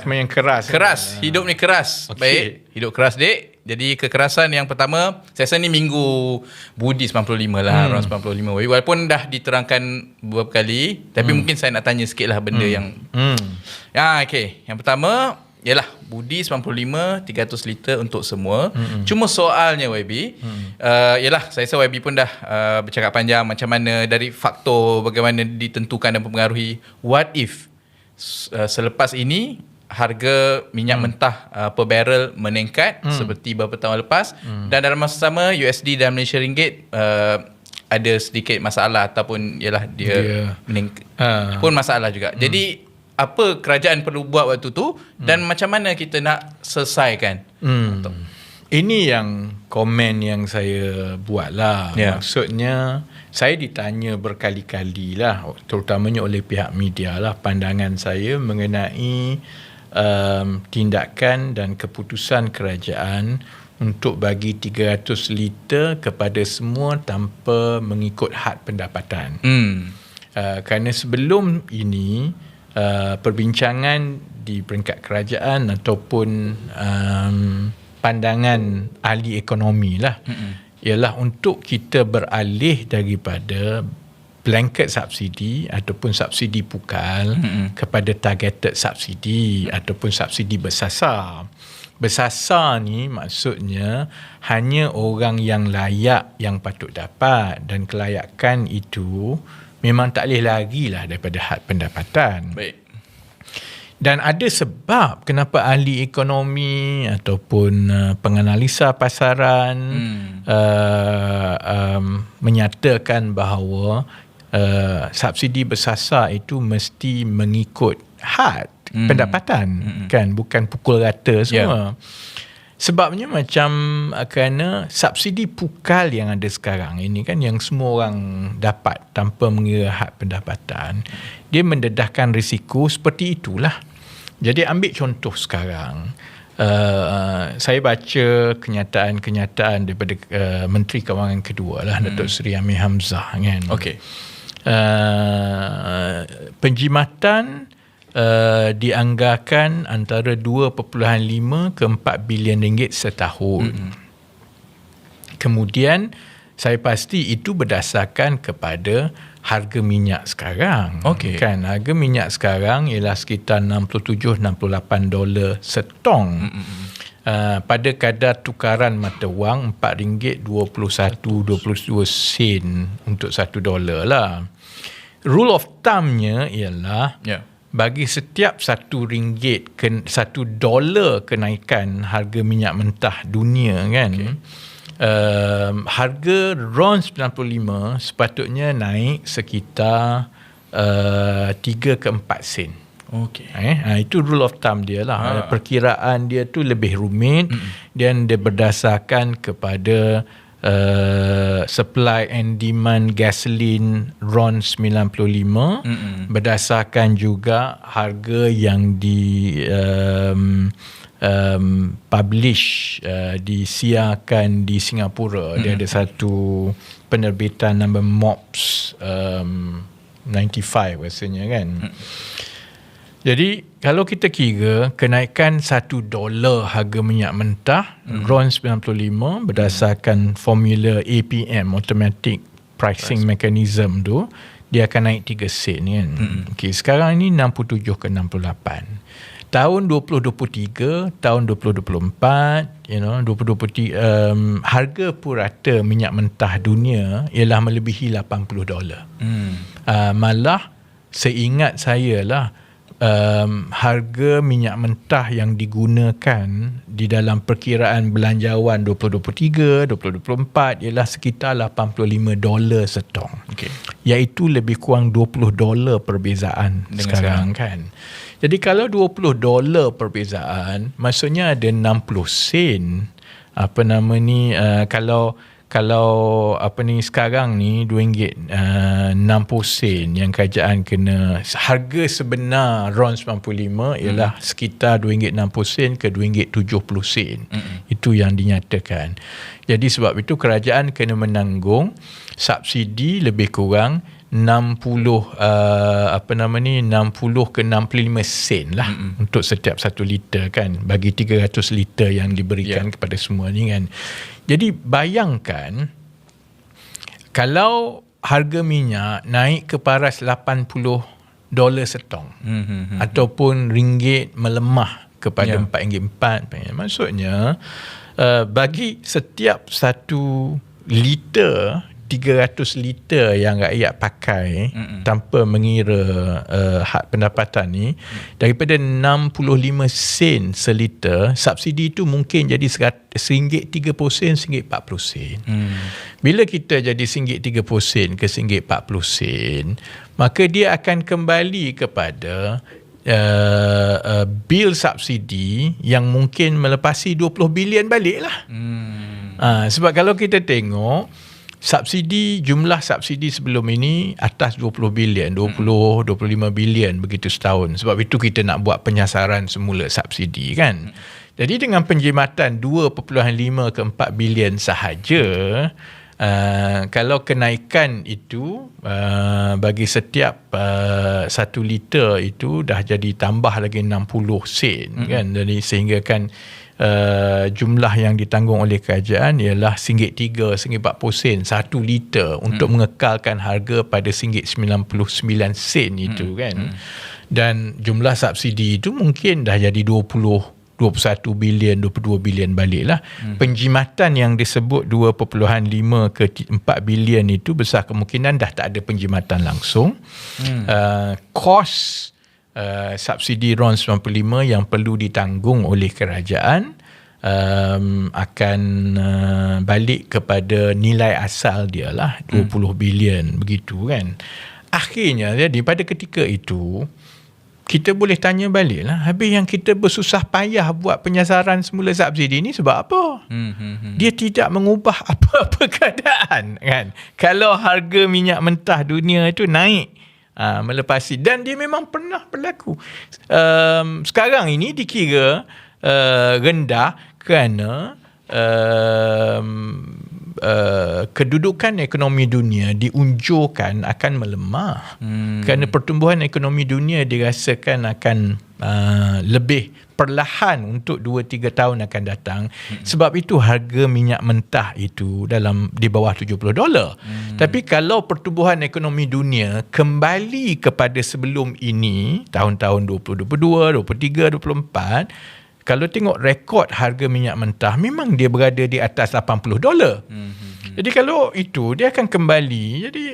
Segmen yang keras. Keras, hidup ni keras. Okey. Baik, hidup keras dek. Jadi kekerasan yang pertama, saya rasa ni minggu Budi 95 lah, hmm. around 95. Walaupun dah diterangkan beberapa kali, tapi hmm. mungkin saya nak tanya sikit lah benda hmm. yang... Hmm. Ya, okay. Yang pertama, ialah Budi 95, 300 liter untuk semua. Hmm. Cuma soalnya YB, hmm. uh, ialah saya rasa YB pun dah uh, bercakap panjang macam mana dari faktor bagaimana ditentukan dan mempengaruhi. What if uh, selepas ini harga minyak hmm. mentah uh, per barrel meningkat hmm. seperti beberapa tahun lepas hmm. dan dalam masa sama USD dan Malaysia ringgit uh, ada sedikit masalah ataupun ialah dia Dia, meningkat ah. pun masalah juga. Hmm. Jadi apa kerajaan perlu buat waktu tu dan macam mana kita nak selesaikan? Hmm. Ini yang komen yang saya buat lah. Ya. Maksudnya saya ditanya berkali-kali lah terutamanya oleh pihak media lah pandangan saya mengenai um, tindakan dan keputusan kerajaan untuk bagi 300 liter kepada semua tanpa mengikut had pendapatan. Hmm. Uh, kerana sebelum ini uh, perbincangan di peringkat kerajaan ataupun um, pandangan ahli ekonomi lah mm-hmm. ialah untuk kita beralih daripada blanket subsidi ataupun subsidi pukal mm-hmm. kepada targeted subsidi ataupun subsidi bersasar. Bersasar ni maksudnya hanya orang yang layak yang patut dapat dan kelayakan itu memang tak boleh lagi lah daripada had pendapatan. Baik. Dan ada sebab kenapa ahli ekonomi ataupun uh, penganalisa pasaran hmm. uh, um, menyatakan bahawa uh, subsidi bersasar itu mesti mengikut had hmm. pendapatan hmm. kan bukan pukul rata semua. Yeah. Sebabnya macam uh, kerana subsidi pukal yang ada sekarang ini kan yang semua orang dapat tanpa mengira had pendapatan, dia mendedahkan risiko seperti itulah. Jadi ambil contoh sekarang, uh, saya baca kenyataan-kenyataan daripada uh, Menteri Kewangan kedua lah, hmm. Datuk Seri Amir Hamzah kan. Okey. Uh, penjimatan uh, dianggarkan antara 2.5 ke 4 bilion ringgit setahun. Mm-hmm. Kemudian saya pasti itu berdasarkan kepada harga minyak sekarang. Okey. Kan harga minyak sekarang ialah sekitar 67 68 dolar setong. Mm-hmm. Uh, pada kadar tukaran mata wang RM4.21 sen untuk 1 dolar lah. Rule of thumb-nya ialah Ya. bagi setiap satu ringgit ke satu dolar kenaikan harga minyak mentah dunia kan okay. um, harga RON 95 sepatutnya naik sekitar uh, 3 ke 4 sen Okey. Eh, ha, itu rule of thumb dia lah. Ha. Perkiraan dia tu lebih rumit mm. dan dia berdasarkan kepada uh, supply and demand gasoline RON 95 Mm-mm. berdasarkan juga harga yang di um, um, publish uh, disiarkan di Singapura. Mm. Dia ada satu penerbitan nama MOPS um, 95 rasanya kan. Mm. Jadi kalau kita kira kenaikan 1 dolar harga minyak mentah hmm. RON 95 berdasarkan hmm. formula APM automatic pricing Price. mechanism tu dia akan naik 3 sen kan. Hmm. Okey sekarang ni 67 ke 68. Tahun 2023, tahun 2024, you know, 2023 um, harga purata minyak mentah dunia ialah melebihi 80 dolar. Hmm. Uh, malah seingat saya lah um, harga minyak mentah yang digunakan di dalam perkiraan belanjawan 2023, 2024 ialah sekitar 85 dolar setong. Okey. Iaitu lebih kurang 20 dolar perbezaan Dengan sekarang, kan. Jadi kalau 20 dolar perbezaan, maksudnya ada 60 sen apa nama ni uh, kalau kalau apa ni sekarang ni RM2 uh, 60 sen yang kerajaan kena harga sebenar RON 95 ialah hmm. sekitar RM2.60 sen ke RM2.70 sen. Hmm. Itu yang dinyatakan. Jadi sebab itu kerajaan kena menanggung subsidi lebih kurang uh, apa nama ni 60 ke 65 sen lah mm-hmm. untuk setiap satu liter kan bagi 300 liter yang diberikan yeah. kepada semua ni kan jadi bayangkan kalau harga minyak naik ke paras 80 dolar setong mm-hmm. ataupun ringgit melemah kepada yeah. RM4.4 maksudnya uh, bagi setiap satu liter 300 liter yang rakyat pakai Mm-mm. tanpa mengira uh, hak pendapatan ni mm. daripada 65 sen seliter subsidi itu mungkin jadi RM1.30 sen RM1.40 sen mm. bila kita jadi RM1.30 sen ke RM1.40 sen maka dia akan kembali kepada uh, uh, bil subsidi yang mungkin melepasi 20 bilion balik lah mm. uh, sebab kalau kita tengok subsidi jumlah subsidi sebelum ini atas 20 bilion 20 hmm. 25 bilion begitu setahun sebab itu kita nak buat penyasaran semula subsidi kan hmm. jadi dengan penjimatan 2.5 ke 4 bilion sahaja Uh, kalau kenaikan itu uh, bagi setiap uh, satu liter itu dah jadi tambah lagi 60 sen mm-hmm. kan jadi sehingga kan uh, jumlah yang ditanggung oleh kerajaan ialah RM1.3, RM1.40 sen satu liter hmm. untuk mengekalkan harga pada RM1.99 sen itu hmm. kan. Hmm. Dan jumlah subsidi itu mungkin dah jadi 20 21 bilion 22 bilion baliklah. Hmm. Penjimatan yang disebut 2.5 ke 4 bilion itu besar kemungkinan dah tak ada penjimatan langsung. Hmm. Uh, cost uh, subsidi RON 95 yang perlu ditanggung oleh kerajaan um, akan uh, balik kepada nilai asal dia lah 20 hmm. bilion begitu kan akhirnya jadi pada ketika itu kita boleh tanya balik lah habis yang kita bersusah payah buat penyasaran semula subsidi ni sebab apa hmm, hmm, hmm. dia tidak mengubah apa-apa keadaan kan kalau harga minyak mentah dunia itu naik uh, melepasi dan dia memang pernah berlaku. Um, sekarang ini dikira uh, rendah kerana um, uh, kedudukan ekonomi dunia diunjurkan akan melemah. Hmm. Kerana pertumbuhan ekonomi dunia dirasakan akan uh, lebih perlahan untuk 2-3 tahun akan datang hmm. sebab itu harga minyak mentah itu dalam di bawah 70 dolar hmm. tapi kalau pertumbuhan ekonomi dunia kembali kepada sebelum ini tahun-tahun 2022 23 24 kalau tengok rekod harga minyak mentah memang dia berada di atas 80 dolar hmm. hmm. jadi kalau itu dia akan kembali jadi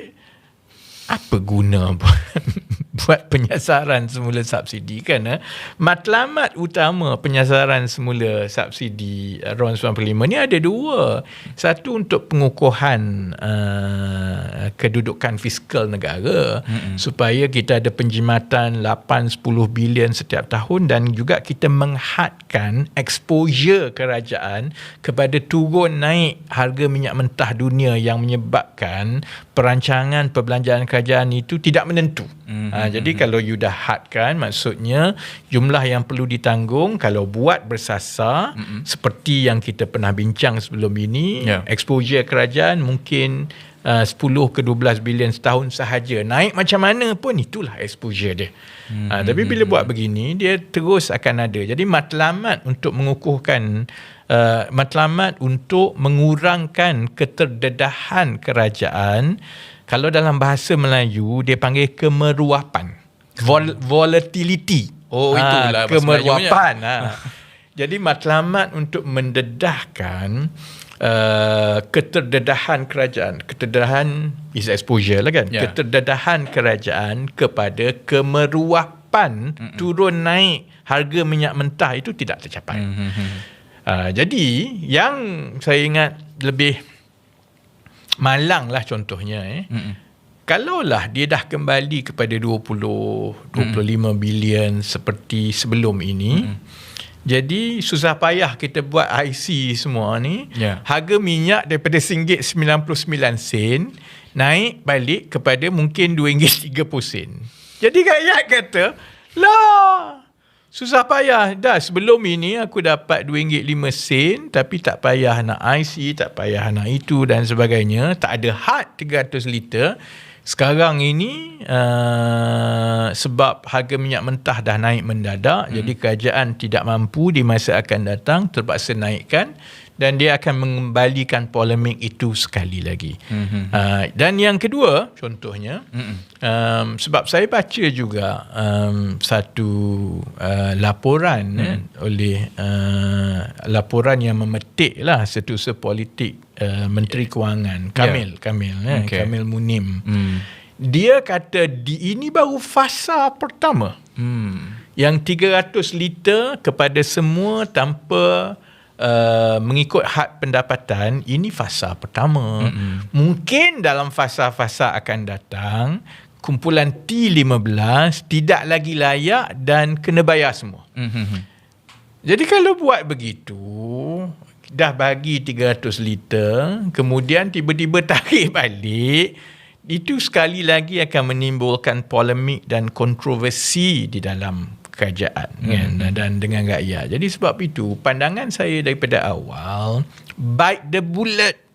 apa guna buat penyasaran semula subsidi kan eh? matlamat utama penyasaran semula subsidi uh, RON 95 ni ada dua satu untuk pengukuhan uh, kedudukan fiskal negara mm-hmm. supaya kita ada penjimatan 8-10 bilion setiap tahun dan juga kita menghadkan exposure kerajaan kepada turun naik harga minyak mentah dunia yang menyebabkan perancangan perbelanjaan kerajaan itu tidak menentu. Mm-hmm. Ha, jadi kalau you dah hadkan maksudnya jumlah yang perlu ditanggung kalau buat bersasar mm-hmm. seperti yang kita pernah bincang sebelum ini yeah. exposure kerajaan mungkin uh, 10 ke 12 bilion setahun sahaja. Naik macam mana pun itulah exposure dia. Mm-hmm. Ha, tapi bila buat begini dia terus akan ada. Jadi matlamat untuk mengukuhkan uh, matlamat untuk mengurangkan keterdedahan kerajaan kalau dalam bahasa Melayu dia panggil kemeruapan Vol- volatility oh ha, itulah kemeruapan ha. jadi matlamat untuk mendedahkan uh, keterdedahan kerajaan keterdedahan is exposure lah kan yeah. keterdedahan kerajaan kepada kemeruapan Mm-mm. turun naik harga minyak mentah itu tidak tercapai mm-hmm. uh, jadi yang saya ingat lebih Malang lah contohnya eh. Mm-mm. Kalaulah dia dah kembali kepada 20 25 mm. bilion seperti sebelum ini. Mm. Jadi susah payah kita buat IC semua ni. Yeah. Harga minyak daripada RM1.99 sen naik balik kepada mungkin RM2.30. Jadi rakyat kata, "Lah, Susah payah. Dah sebelum ini aku dapat RM2.5 sen tapi tak payah nak IC, tak payah nak itu dan sebagainya. Tak ada had 300 liter. Sekarang ini uh, sebab harga minyak mentah dah naik mendadak hmm. jadi kerajaan tidak mampu di masa akan datang terpaksa naikkan dan dia akan mengembalikan polemik itu sekali lagi. Mm-hmm. Uh, dan yang kedua, contohnya, mm-hmm. um, sebab saya baca juga um, satu uh, laporan mm-hmm. eh, oleh uh, laporan yang memetik lah setusa politik uh, Menteri Kewangan Kamil, yeah. Kamil, eh, okay. Kamil Munim. Mm. Dia kata di ini baru fasa pertama. Mm. Yang 300 liter kepada semua tanpa Uh, mengikut had pendapatan ini fasa pertama mm-hmm. mungkin dalam fasa-fasa akan datang kumpulan T15 tidak lagi layak dan kena bayar semua mm-hmm. jadi kalau buat begitu dah bagi 300 liter kemudian tiba-tiba tarik balik itu sekali lagi akan menimbulkan polemik dan kontroversi di dalam kerajaan hmm. kan dan dengan rakyat. Jadi sebab itu pandangan saya daripada awal bite the bullet.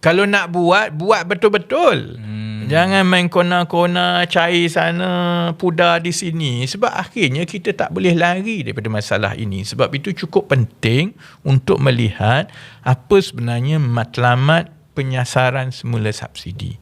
Kalau nak buat buat betul-betul. Hmm. Jangan main kona-kona cair sana pudar di sini sebab akhirnya kita tak boleh lari daripada masalah ini. Sebab itu cukup penting untuk melihat apa sebenarnya matlamat penyasaran semula subsidi.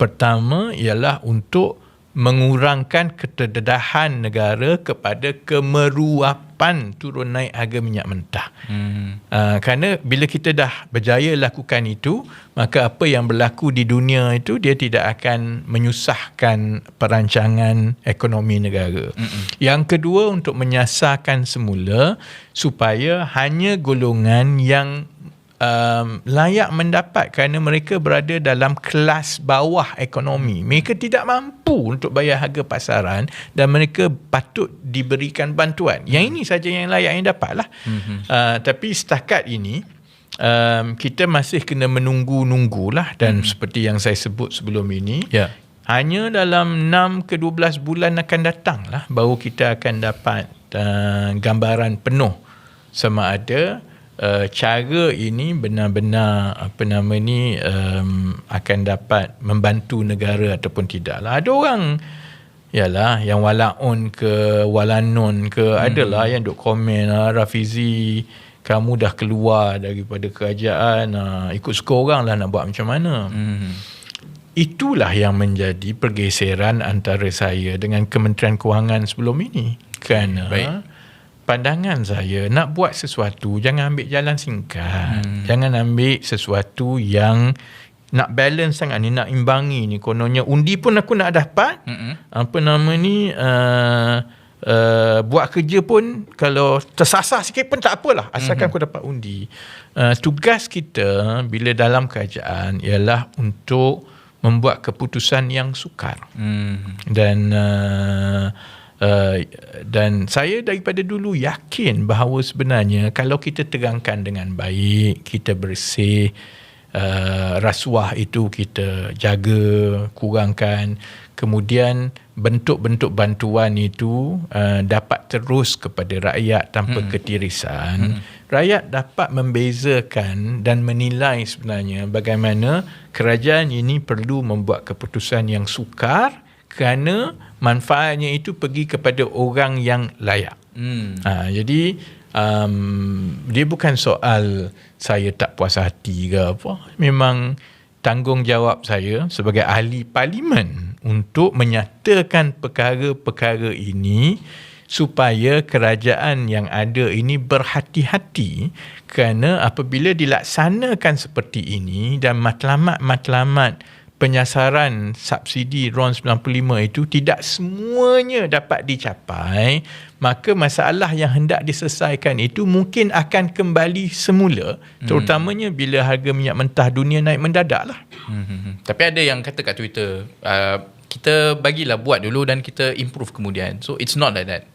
Pertama ialah untuk mengurangkan keterdedahan negara kepada kemeruapan turun naik harga minyak mentah. Hmm. Uh, kerana bila kita dah berjaya lakukan itu, maka apa yang berlaku di dunia itu dia tidak akan menyusahkan perancangan ekonomi negara. Hmm. Yang kedua untuk menyasarkan semula supaya hanya golongan yang um, layak mendapat kerana mereka berada dalam kelas bawah ekonomi. Mereka tidak mampu untuk bayar harga pasaran dan mereka patut diberikan bantuan. Yang ini saja yang layak yang dapatlah. Mm-hmm. Uh, tapi setakat ini um, kita masih kena menunggu-nunggulah dan mm-hmm. seperti yang saya sebut sebelum ini. Yeah. Hanya dalam 6 ke 12 bulan akan datang lah baru kita akan dapat uh, gambaran penuh sama ada uh, cara ini benar-benar apa nama ni um, akan dapat membantu negara ataupun tidak lah. Ada orang yalah yang walaun ke walanon ke hmm. adalah yang duk komen lah Rafizi kamu dah keluar daripada kerajaan uh, ikut suka orang lah nak buat macam mana. Hmm. Itulah yang menjadi pergeseran antara saya dengan Kementerian Kewangan sebelum ini. Kerana Baik pandangan saya nak buat sesuatu jangan ambil jalan singkat hmm. jangan ambil sesuatu yang nak balance sangat ni nak imbangi ni kononnya undi pun aku nak dapat hmm. apa nama ni uh, uh, buat kerja pun kalau tersasar sikit pun tak apalah asalkan hmm. aku dapat undi uh, tugas kita bila dalam kerajaan ialah untuk membuat keputusan yang sukar hmm. dan uh, Uh, dan saya daripada dulu yakin bahawa sebenarnya kalau kita terangkan dengan baik, kita bersih, uh, rasuah itu kita jaga, kurangkan, kemudian bentuk-bentuk bantuan itu uh, dapat terus kepada rakyat tanpa hmm. ketirisan, hmm. rakyat dapat membezakan dan menilai sebenarnya bagaimana kerajaan ini perlu membuat keputusan yang sukar kerana manfaatnya itu pergi kepada orang yang layak. Hmm. Ha, jadi um, dia bukan soal saya tak puas hati ke apa. Memang tanggungjawab saya sebagai ahli parlimen untuk menyatakan perkara-perkara ini supaya kerajaan yang ada ini berhati-hati kerana apabila dilaksanakan seperti ini dan matlamat-matlamat penyasaran subsidi RON 95 itu tidak semuanya dapat dicapai, maka masalah yang hendak diselesaikan itu mungkin akan kembali semula, hmm. terutamanya bila harga minyak mentah dunia naik mendadak lah. Hmm, hmm, hmm. Tapi ada yang kata kat Twitter, uh, kita bagilah buat dulu dan kita improve kemudian. So it's not like that.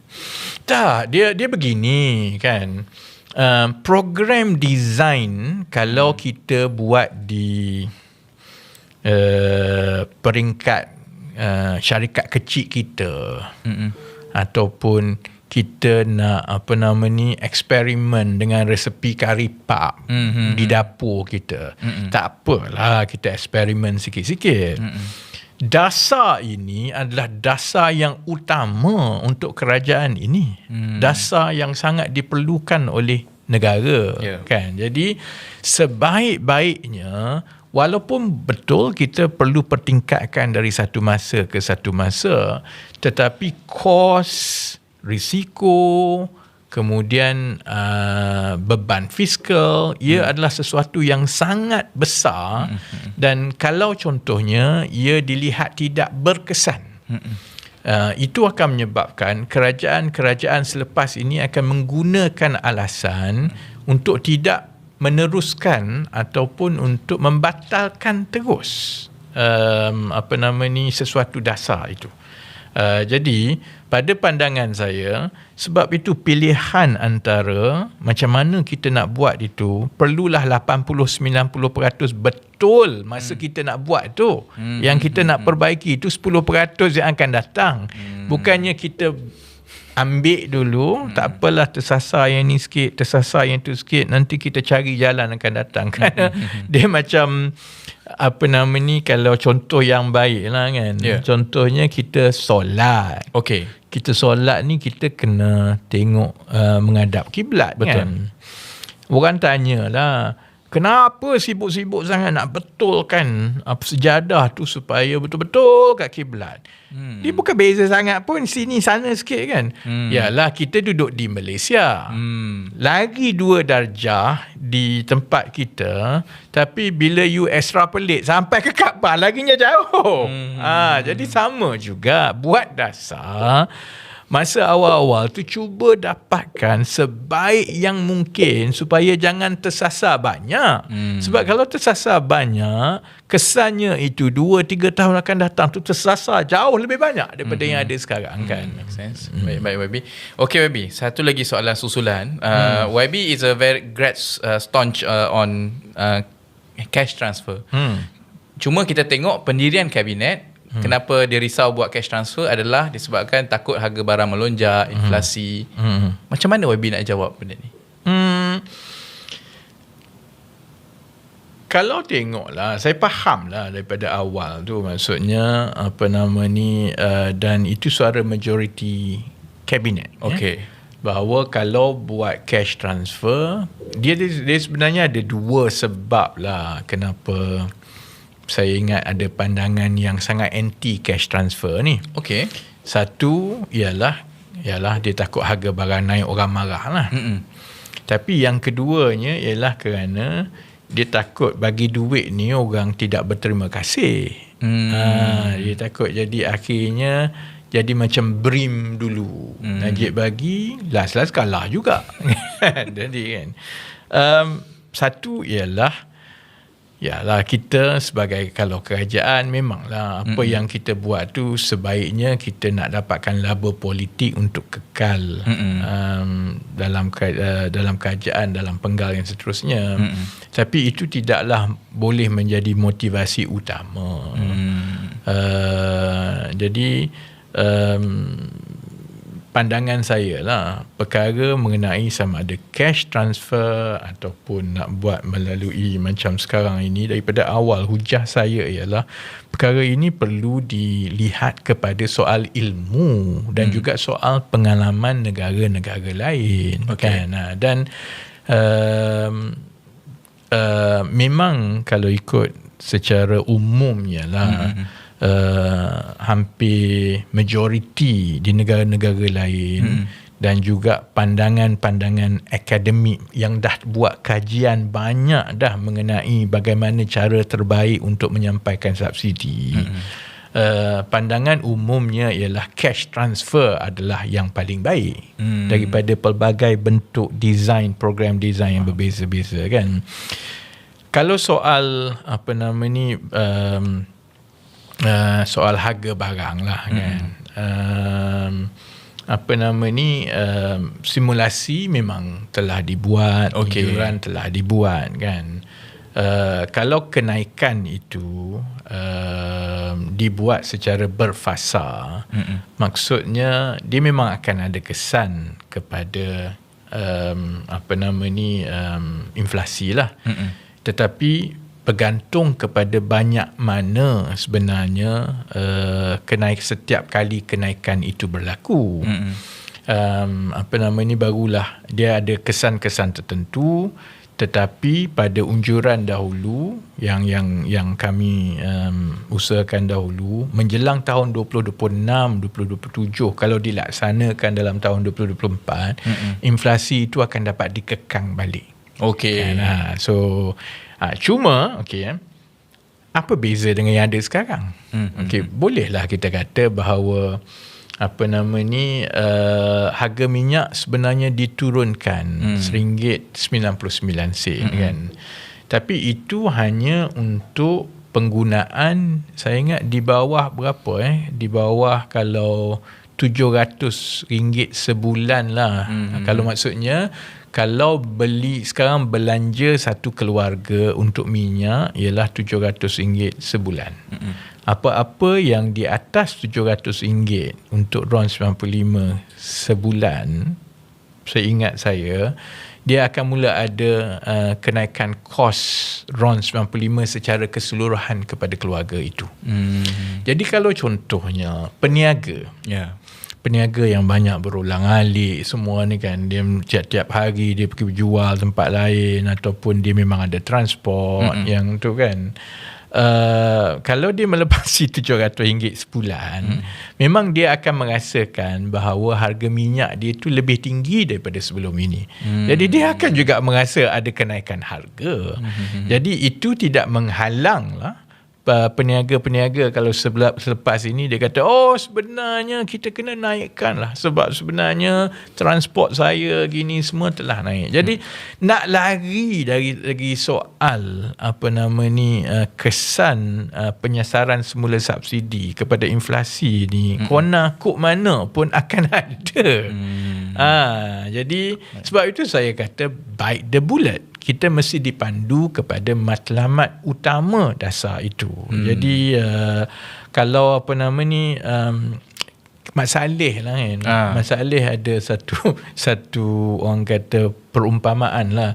Tak, dia dia begini kan. Uh, program design kalau hmm. kita buat di uh, peringkat uh, syarikat kecil kita mm-hmm. ataupun kita nak apa nama ni eksperimen dengan resepi kari pap mm-hmm. di dapur kita mm-hmm. tak apalah kita eksperimen sikit-sikit mm-hmm. dasar ini adalah dasar yang utama untuk kerajaan ini. Hmm. Dasar yang sangat diperlukan oleh negara Ya. kan. Jadi sebaik-baiknya walaupun betul kita perlu pertingkatkan dari satu masa ke satu masa tetapi kos risiko kemudian uh, beban fiskal ia Hmm. adalah sesuatu yang sangat besar dan kalau contohnya ia dilihat tidak berkesan Uh, itu akan menyebabkan kerajaan-kerajaan selepas ini akan menggunakan alasan untuk tidak meneruskan ataupun untuk membatalkan terus um, apa nama ni sesuatu dasar itu. Uh, jadi pada pandangan saya sebab itu pilihan antara macam mana kita nak buat itu perlulah 80 90% betul masa hmm. kita nak buat tu. Hmm. Yang kita nak perbaiki itu 10% yang akan datang. Hmm. Bukannya kita ambil dulu hmm. tak apalah tersasar yang ni sikit tersasar yang tu sikit nanti kita cari jalan akan datang kerana dia macam apa nama ni kalau contoh yang baik lah kan Ya. contohnya kita solat Okey. kita solat ni kita kena tengok uh, menghadap kiblat Betul. kan orang tanyalah kenapa sibuk-sibuk sangat nak betulkan apa sejadah tu supaya betul-betul kat kiblat hmm. dia bukan beza sangat pun sini sana sikit kan hmm. yalah kita duduk di Malaysia Hmm. lagi dua darjah di tempat kita tapi bila you extrapolate sampai ke Kaabah laginya jauh hmm. ha, jadi sama juga buat dasar masa awal-awal tu cuba dapatkan sebaik yang mungkin supaya jangan tersasar banyak hmm. sebab kalau tersasar banyak kesannya itu 2-3 tahun akan datang tu tersasar jauh lebih banyak daripada hmm. yang ada sekarang kan Make sense. Baik, baik YB. Okay YB, satu lagi soalan susulan. Uh, YB is a very great uh, staunch uh, on uh, cash transfer. Hmm. Cuma kita tengok pendirian kabinet Hmm. Kenapa dia risau buat cash transfer adalah disebabkan takut harga barang melonjak, inflasi. Hmm. Macam mana YB nak jawab benda ni? Hmm. Kalau tengoklah, saya faham lah daripada awal tu maksudnya apa nama ni uh, dan itu suara majoriti kabinet. Okey. Ya? Bahawa kalau buat cash transfer, dia, dia sebenarnya ada dua sebab lah kenapa saya ingat ada pandangan yang sangat anti cash transfer ni. Okay. Satu ialah ialah dia takut harga barang naik orang marah lah. Mm-mm. Tapi yang keduanya ialah kerana dia takut bagi duit ni orang tidak berterima kasih. Hmm. Ha, dia takut jadi akhirnya jadi macam brim dulu. Hmm. Najib bagi, last-last kalah juga. jadi kan. Um, satu ialah Yalah kita sebagai kalau kerajaan memanglah apa mm yang kita buat tu sebaiknya kita nak dapatkan laba politik untuk kekal um, dalam uh, dalam kerajaan dalam penggal yang seterusnya. Mm-mm. Tapi itu tidaklah boleh menjadi motivasi utama. Mm. Uh, jadi um, pandangan saya lah perkara mengenai sama ada cash transfer ataupun nak buat melalui macam sekarang ini daripada awal hujah saya ialah perkara ini perlu dilihat kepada soal ilmu dan hmm. juga soal pengalaman negara-negara lain Okey. kan Ha, dan um, uh, memang kalau ikut secara umumnya lah hmm uh, hampir majoriti di negara-negara lain hmm. dan juga pandangan-pandangan akademik yang dah buat kajian banyak dah mengenai bagaimana cara terbaik untuk menyampaikan subsidi. Hmm. Uh, pandangan umumnya ialah cash transfer adalah yang paling baik hmm. daripada pelbagai bentuk design program design yang berbeza-beza kan. Kalau soal apa nama ni um, uh, soal harga barang lah kan. Um, apa nama ni um, simulasi memang telah dibuat, Okey. iuran telah dibuat kan. Uh, kalau kenaikan itu um, dibuat secara berfasa, Mm-mm. maksudnya dia memang akan ada kesan kepada um, apa nama ni um, inflasi lah. Mm-mm. Tetapi bergantung kepada banyak mana sebenarnya uh, kenaik setiap kali kenaikan itu berlaku. Mm-hmm. Um, apa nama ni barulah dia ada kesan-kesan tertentu tetapi pada unjuran dahulu yang yang yang kami um, usahakan dahulu menjelang tahun 2026 2027 kalau dilaksanakan dalam tahun 2024 mm-hmm. inflasi itu akan dapat dikekang balik okey kan, ha, so ha, cuma okey eh, apa beza dengan yang ada sekarang mm-hmm. okey bolehlah kita kata bahawa apa nama ni uh, harga minyak sebenarnya diturunkan hmm. ringgit 99 sen hmm. kan tapi itu hanya untuk penggunaan saya ingat di bawah berapa eh di bawah kalau 700 ringgit sebulan lah hmm. kalau maksudnya kalau beli sekarang belanja satu keluarga untuk minyak ialah 700 ringgit sebulan hmm apa-apa yang di atas RM700 untuk RON 95 sebulan saya ingat saya dia akan mula ada uh, kenaikan kos RON 95 secara keseluruhan kepada keluarga itu. Hmm. Jadi kalau contohnya peniaga yeah. Peniaga yang banyak berulang alik semua ni kan dia tiap-tiap hari dia pergi berjual tempat lain ataupun dia memang ada transport mm-hmm. yang tu kan Uh, kalau dia melepasi RM700 sebulan hmm. memang dia akan merasakan bahawa harga minyak dia itu lebih tinggi daripada sebelum ini hmm. jadi dia akan juga merasa ada kenaikan harga hmm. jadi itu tidak menghalang lah peniaga-peniaga kalau selepas ini dia kata oh sebenarnya kita kena naikkan lah sebab sebenarnya transport saya gini semua telah naik jadi hmm. nak lari dari lagi soal apa nama ni uh, kesan uh, penyasaran semula subsidi kepada inflasi ni hmm. kona kok mana pun akan ada hmm. Ha, jadi sebab itu saya kata bite the bullet kita mesti dipandu kepada matlamat utama dasar itu. Hmm. Jadi uh, kalau apa nama ni um, Mak Saleh lah kan. Ha. Mak Saleh ada satu satu orang kata perumpamaan lah.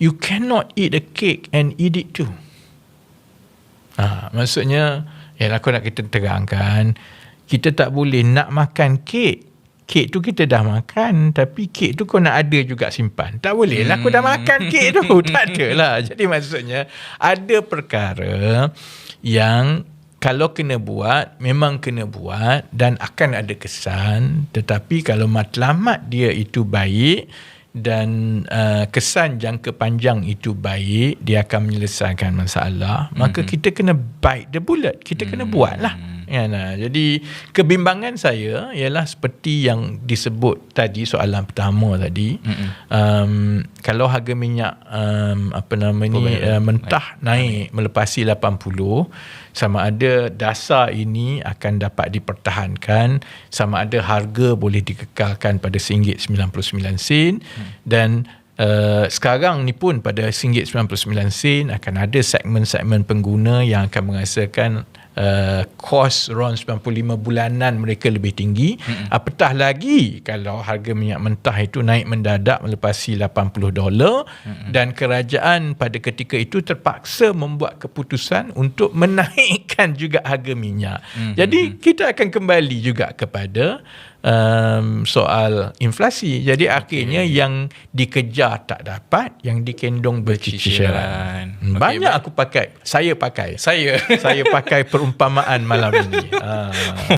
You cannot eat a cake and eat it too. Ha, maksudnya, ya aku nak kita terangkan, kita tak boleh nak makan kek kek tu kita dah makan tapi kek tu kau nak ada juga simpan. Tak boleh lah aku dah makan kek tu. Tak ada lah jadi maksudnya ada perkara yang kalau kena buat memang kena buat dan akan ada kesan. Tetapi kalau matlamat dia itu baik dan uh, kesan jangka panjang itu baik dia akan menyelesaikan masalah mm-hmm. maka kita kena bite the bullet. Kita mm-hmm. kena buat lah Ya, nah. Jadi kebimbangan saya ialah seperti yang disebut tadi soalan pertama tadi. Mm-hmm. Um, kalau harga minyak um, apa nama ni uh, mentah naik, naik melepasi 80 sama ada dasar ini akan dapat dipertahankan sama ada harga boleh dikekalkan pada RM1.99 sen mm. dan Uh, sekarang ni pun pada RM1.99 sen akan ada segmen-segmen pengguna yang akan merasakan uh, kos RON 95 bulanan mereka lebih tinggi mm-hmm. apatah lagi kalau harga minyak mentah itu naik mendadak melepasi 80 dolar mm-hmm. dan kerajaan pada ketika itu terpaksa membuat keputusan untuk menaikkan juga harga minyak mm-hmm. jadi kita akan kembali juga kepada um, soal inflasi. Jadi okay. akhirnya yang dikejar tak dapat, yang dikendong berciciran. Okay, Banyak aku pakai. Saya pakai. Saya. saya pakai perumpamaan malam ini. Uh.